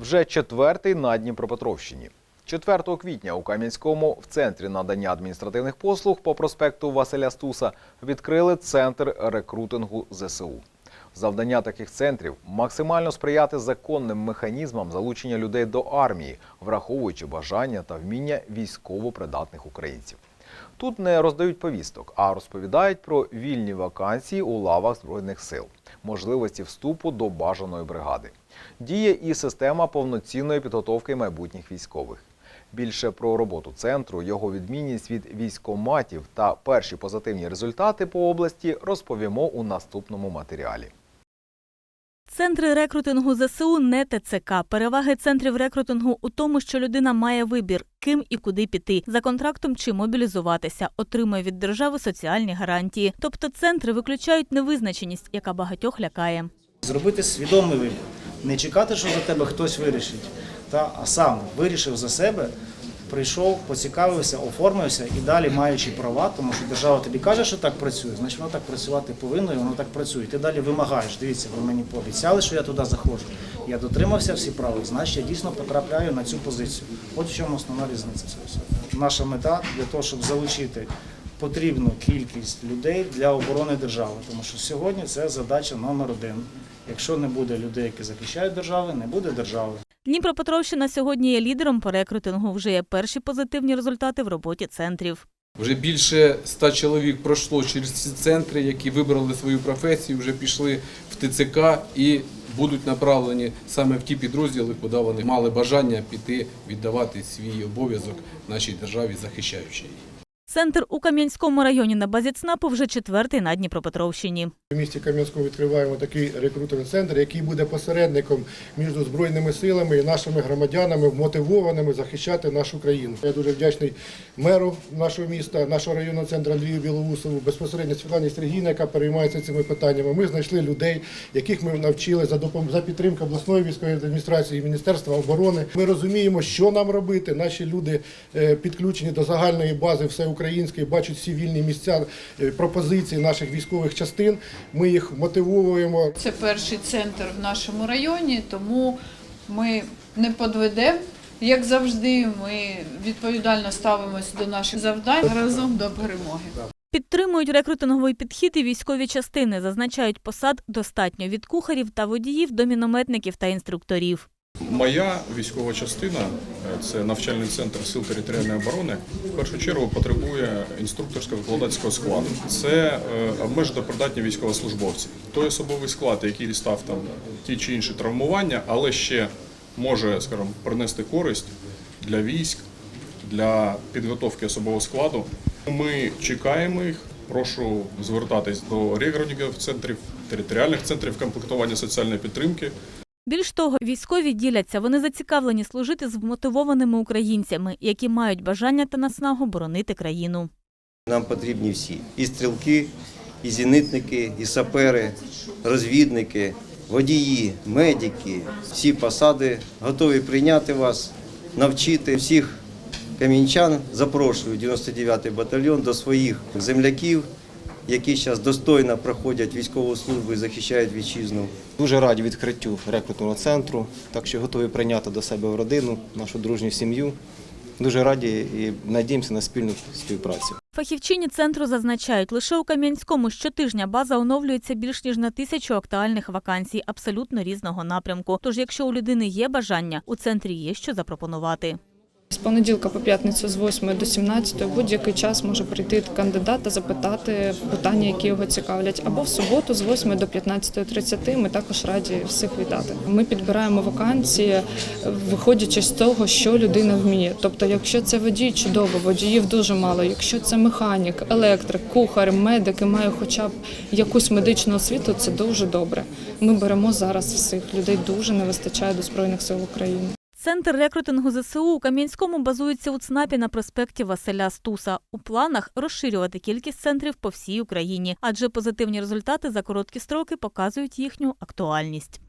Вже четвертий на Дніпропетровщині. 4 квітня у Кам'янському в центрі надання адміністративних послуг по проспекту Василя Стуса відкрили центр рекрутингу ЗСУ. Завдання таких центрів максимально сприяти законним механізмам залучення людей до армії, враховуючи бажання та вміння військово-придатних українців. Тут не роздають повісток, а розповідають про вільні вакансії у лавах збройних сил, можливості вступу до бажаної бригади. Діє і система повноцінної підготовки майбутніх військових. Більше про роботу центру, його відмінність від військоматів та перші позитивні результати по області розповімо у наступному матеріалі. Центри рекрутингу ЗСУ не ТЦК. Переваги центрів рекрутингу у тому, що людина має вибір, ким і куди піти за контрактом чи мобілізуватися, отримує від держави соціальні гарантії. Тобто центри виключають невизначеність, яка багатьох лякає. Зробити свідомий вибір. Не чекати, що за тебе хтось вирішить, та, а сам вирішив за себе, прийшов, поцікавився, оформився і далі маючи права, тому що держава тобі каже, що так працює, значить воно так працювати повинно і воно так працює. Ти далі вимагаєш, дивіться, ви мені пообіцяли, що я туди заходжу. Я дотримався всі права, значить я дійсно потрапляю на цю позицію. От в чому основна різниця. Наша мета для того, щоб залучити потрібну кількість людей для оборони держави, тому що сьогодні це задача номер один. Якщо не буде людей, які захищають державу, не буде держави. Дніпропетровщина сьогодні є лідером по рекрутингу. Вже є перші позитивні результати в роботі центрів. Вже більше ста чоловік пройшло через ці центри, які вибрали свою професію, вже пішли в ТЦК і будуть направлені саме в ті підрозділи, куди вони мали бажання піти віддавати свій обов'язок нашій державі, захищаючи її. Центр у Кам'янському районі на базі ЦНАПу вже четвертий на Дніпропетровщині. У місті Кам'янському відкриваємо такий рекрутинг центр, який буде посередником між збройними силами і нашими громадянами, мотивованими захищати нашу країну. Я дуже вдячний меру нашого міста, нашого районного центру Андрію Білоусову, безпосередньо Світлані Сергійна, яка переймається цими питаннями. Ми знайшли людей, яких ми навчили за допом... за підтримки обласної військової адміністрації Міністерства оборони. Ми розуміємо, що нам робити. Наші люди е, підключені до загальної бази всеукраїнської, бачать всі вільні місця е, пропозиції наших військових частин. Ми їх мотивуємо. Це перший центр в нашому районі, тому ми не подведемо. Як завжди, ми відповідально ставимося до наших завдань разом до перемоги. Підтримують рекрутинговий підхід і військові частини. Зазначають посад достатньо від кухарів та водіїв до мінометників та інструкторів. Моя військова частина е, це навчальний центр сил територіальної оборони. В першу чергу потребує інструкторсько-викладацького складу. Це е, обмежено придатні військовослужбовці. Той особовий склад, який став там ті чи інші травмування, але ще може, скажімо, принести користь для військ, для підготовки особового складу. Ми чекаємо їх. Прошу звертатись до регрунів центрів, територіальних центрів комплектування соціальної підтримки. Більш того, військові діляться. Вони зацікавлені служити з вмотивованими українцями, які мають бажання та наснагу боронити країну. Нам потрібні всі і стрілки, і зенитники, і сапери, розвідники, водії, медики. Всі посади готові прийняти вас, навчити всіх камінчан. Запрошую 99-й батальйон до своїх земляків, які зараз достойно проходять військову службу і захищають вітчизну. Дуже раді відкриттю рекрутного центру, так що готові прийняти до себе в родину, нашу дружню сім'ю. Дуже раді і надіємося на спільну співпрацю. Фахівчині центру зазначають, лише у Кам'янському щотижня база оновлюється більш ніж на тисячу актуальних вакансій абсолютно різного напрямку. Тож, якщо у людини є бажання, у центрі є що запропонувати. З понеділка по п'ятницю з 8 до 17 будь-який час може прийти кандидат та запитати питання, які його цікавлять. Або в суботу з 8 до 15.30 ми також раді всіх вітати. Ми підбираємо вакансії, виходячи з того, що людина вміє. Тобто, якщо це водій, чудово, водіїв дуже мало. Якщо це механік, електрик, кухар, медик і має хоча б якусь медичну освіту, це дуже добре. Ми беремо зараз всіх людей. Дуже не вистачає до збройних сил України. Центр рекрутингу ЗСУ у Кам'янському базується у ЦНАПі на проспекті Василя Стуса. У планах розширювати кількість центрів по всій Україні, адже позитивні результати за короткі строки показують їхню актуальність.